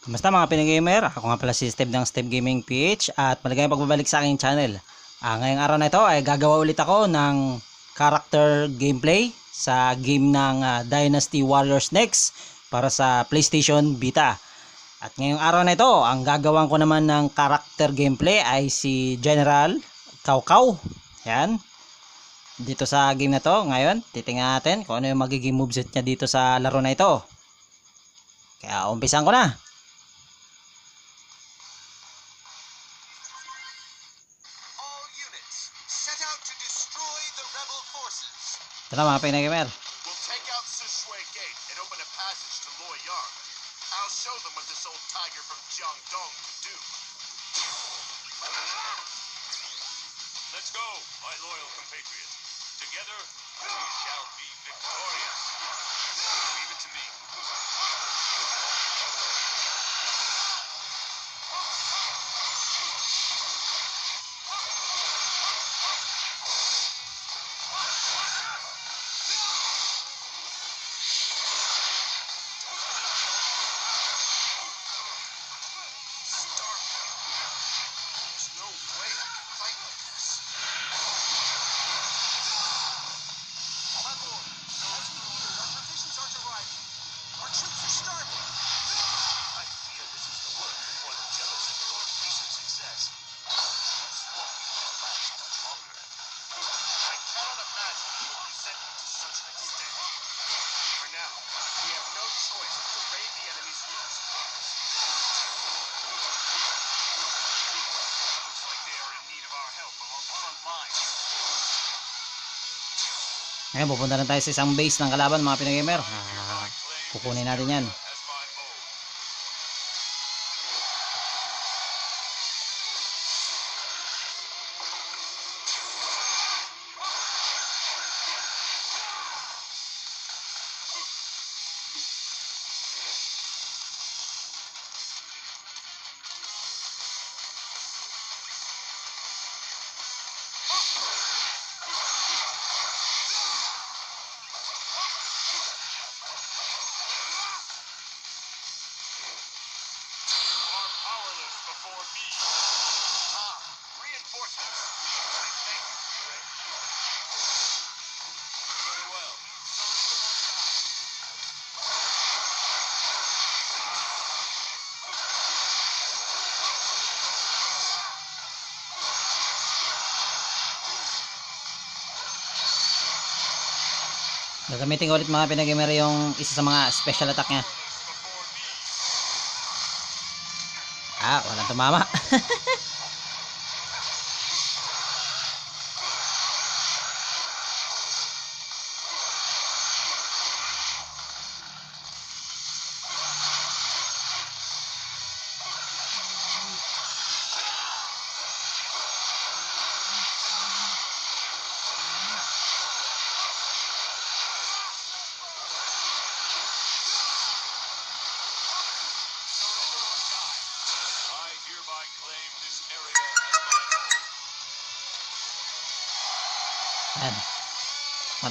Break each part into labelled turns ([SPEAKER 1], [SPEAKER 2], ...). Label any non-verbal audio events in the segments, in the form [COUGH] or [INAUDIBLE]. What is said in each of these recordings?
[SPEAKER 1] Kumusta mga pinagamer? Ako nga pala si Steve ng Steve Gaming PH at maligayang pagbabalik sa aking channel. Ah, ngayong araw na ito ay gagawa ulit ako ng character gameplay sa game ng ah, Dynasty Warriors Next para sa PlayStation Vita. At ngayong araw na ito, ang gagawin ko naman ng character gameplay ay si General Kaukau. Yan. Dito sa game na to, ngayon, titingnan natin kung ano yung magiging moveset niya dito sa laro na ito. Kaya umpisan ko na. Ito na mga pinagamer. Ngayon, pupunta na tayo sa isang base ng kalaban mga pinagamer. Ah, kukunin natin yan. Gagamitin ko ulit mga pinagamer yung isa sa mga special attack niya. Ah, walang tumama. [LAUGHS]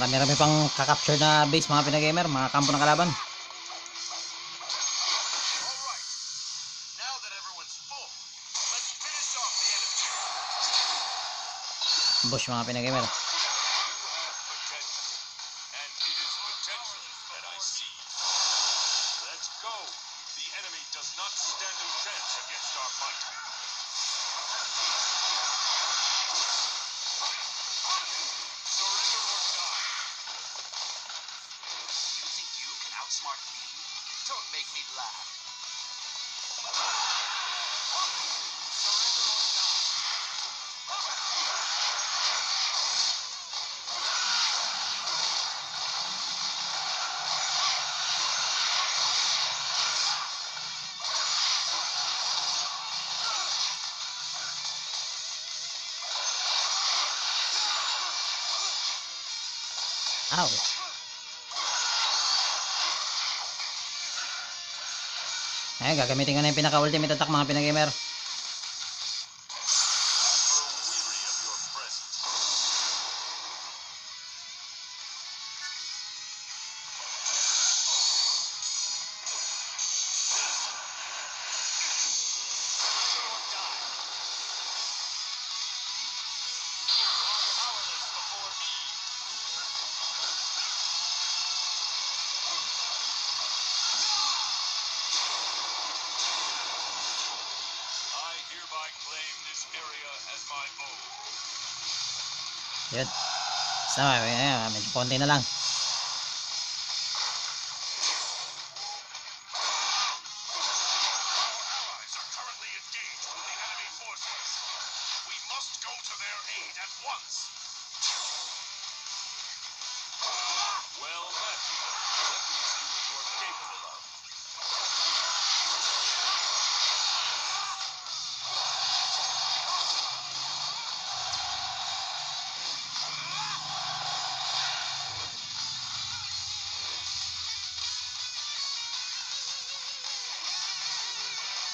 [SPEAKER 1] Marami-rami pang kakapture na base mga pinagamer, mga kampo ng kalaban. Bush mga pinagamer.
[SPEAKER 2] Outsmart me? Don't make me laugh.
[SPEAKER 1] Ow. Ayan, gagamitin ko na yung pinaka-ultimate attack mga pinagamer. yun. So ayan, medyo konti na lang.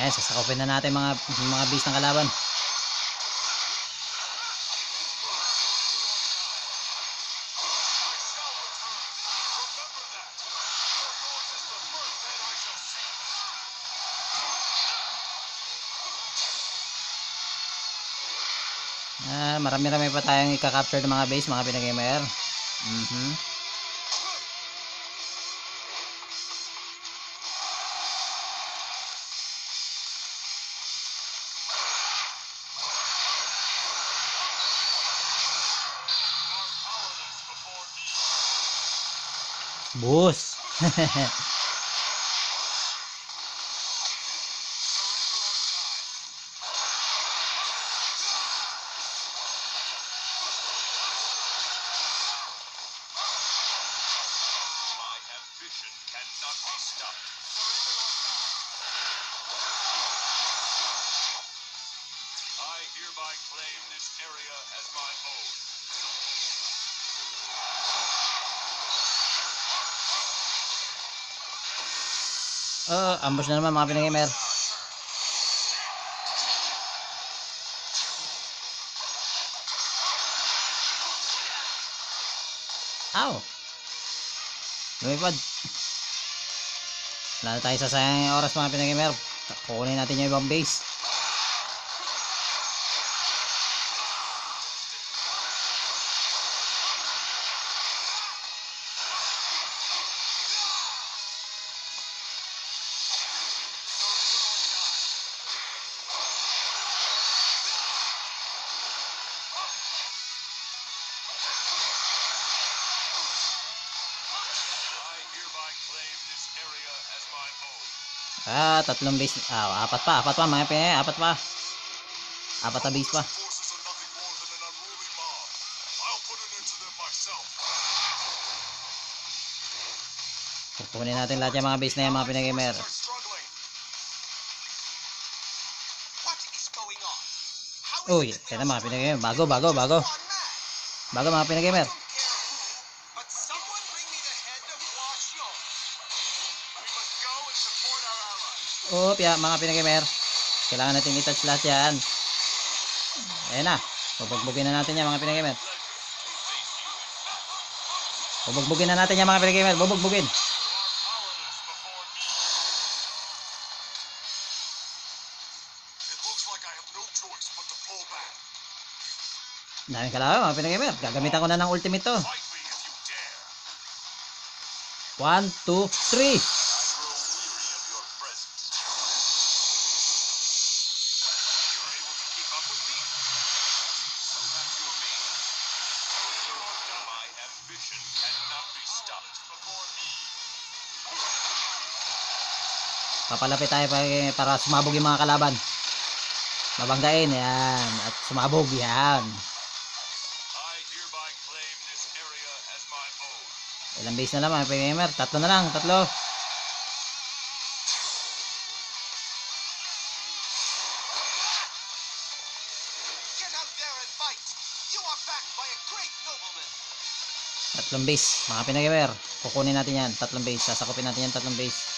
[SPEAKER 1] Ayan, sasakopin na natin mga mga base ng kalaban. Ah, marami-rami pa tayong ika-capture ng mga base, mga pinagamer. Mhm.
[SPEAKER 3] You me. [LAUGHS]
[SPEAKER 1] Oh, ambush na naman mga pinagamer. Ow! Lumipad. Wala na tayo sasayang oras mga pinagamer. Kukunin natin yung ibang base. Ah, tatlong base. Ah, apat pa. Apat pa mga pinagamer. Apat pa. Apat na base pa. Kukunin natin lahat yung mga base na yan mga pinagamer. Uy, kaya na mga pinagamer. Bago, bago, bago. Bago mga pinagamer. Oh, pia, mga pinagamer. Kailangan natin i-touch lahat yan. Ayan na. Pabagbugin na natin yan mga pinagamer. Bubugbugin na natin yan mga pinagamer. Bubugbugin. Daming kalaban mga pinagamer. Gagamitan ko na ng ultimate to.
[SPEAKER 3] 1, 2, 3.
[SPEAKER 1] Papalapit tayo pa- para sumabog yung mga kalaban. Mabanggain. Yan. At sumabog. Yan. Ilang base na lang mga pinagamer. Tatlo na lang. Tatlo. Tatlong base. Mga pinagamer. Kukunin natin yan. Tatlong base. Sasakupin natin yan. Tatlong base.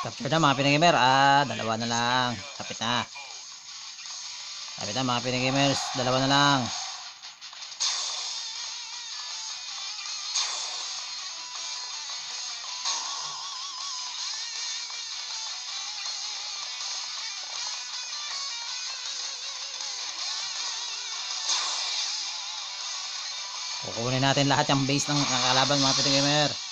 [SPEAKER 1] Capture na mga pinagimer. Ah, dalawa na lang. Kapit na. Kapit na mga pinagimers. Dalawa na lang. Kukunin natin lahat yung base ng kalaban mga pinagimer.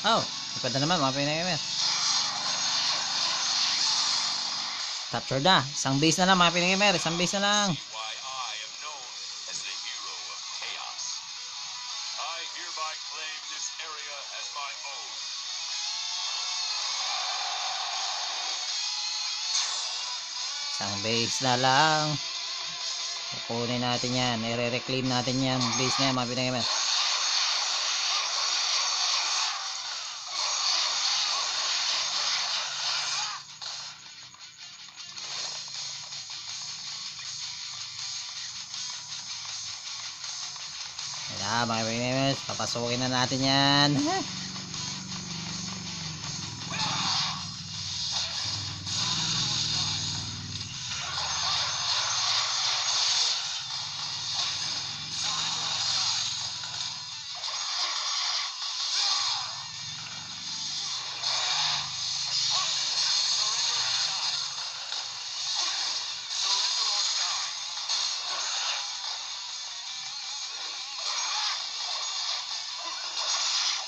[SPEAKER 1] Oh, na naman mga pinagimer. Capture na. Isang base na lang mga pinagimer. Isang base na lang. Isang base na lang. Kukunin natin yan. I-reclaim natin yan. Base na yan mga pinagimer. Ayan mga pinagimer. Papasukin na natin yan.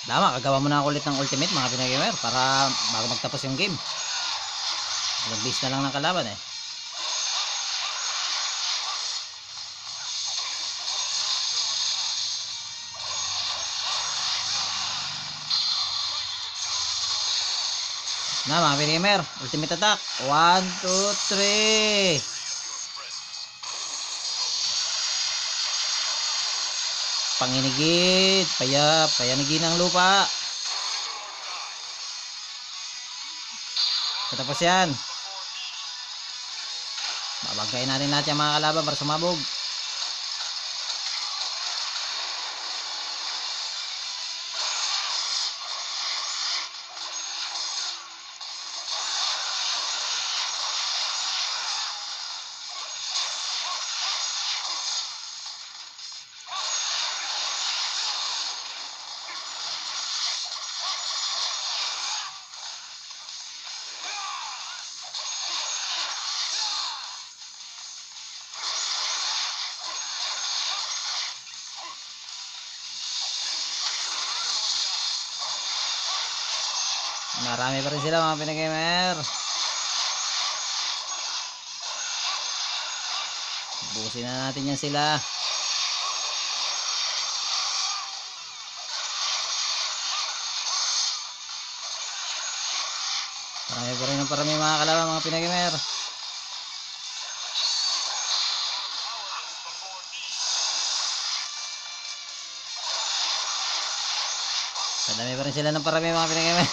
[SPEAKER 1] Tama, kagawa mo na ulit ng ultimate mga pinagimer para bago magtapos yung game. Mag-base na lang ng kalaban eh. Na mga pinagimer, ultimate attack. 1, 2, 3. Panginigit, paya, payanigin ang lupa. Tapos yan. Babagkain natin lahat yung mga kalaban para sumabog. Marami pa rin sila mga pinagamer. Busin na natin yan sila. Marami pa rin ang parami mga kalaban mga pinagamer. Ang dami pa rin sila ng parami mga pinagamer.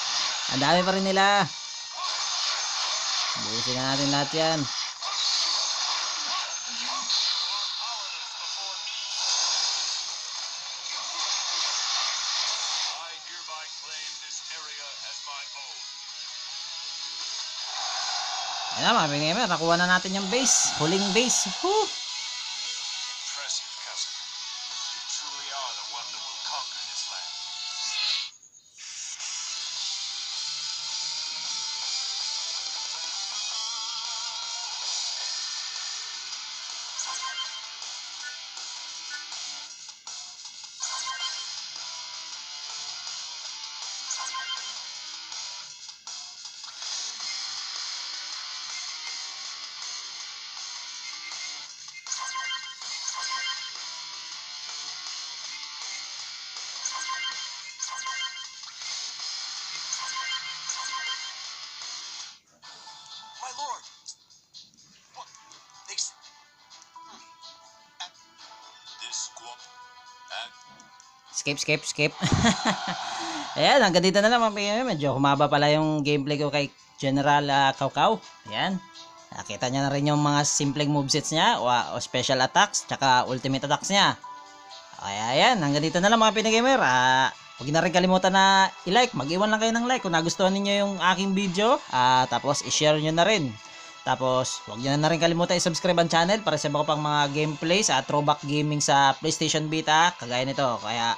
[SPEAKER 1] [LAUGHS] Ang dami pa rin nila. Busin na natin lahat yan. Ayan na mga pinagamer, nakuha na natin yung base. Huling base. Woo! Skip, skip, skip. [LAUGHS] Ayan, hanggang dito na lang mga pinagamer. Medyo humaba pala yung gameplay ko kay General uh, Kaukaw. Ayan. Nakita niya na rin yung mga simpleng movesets niya o, o special attacks tsaka ultimate attacks niya. Kaya ayan, hanggang dito na lang mga pinagamer. Ah, huwag na rin kalimutan na i-like. Mag-iwan lang kayo ng like kung nagustuhan ninyo yung aking video. Ah, tapos i-share nyo na rin. Tapos, huwag nyo na rin kalimutan i-subscribe ang channel para sa ko pang mga gameplays at throwback gaming sa PlayStation Vita, kagaya nito. Kaya,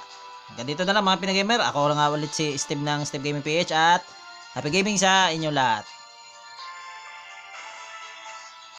[SPEAKER 1] hanggang dito na lang mga pinagamer. Ako lang nga ulit si Steve ng Steve Gaming PH at happy gaming sa inyo lahat.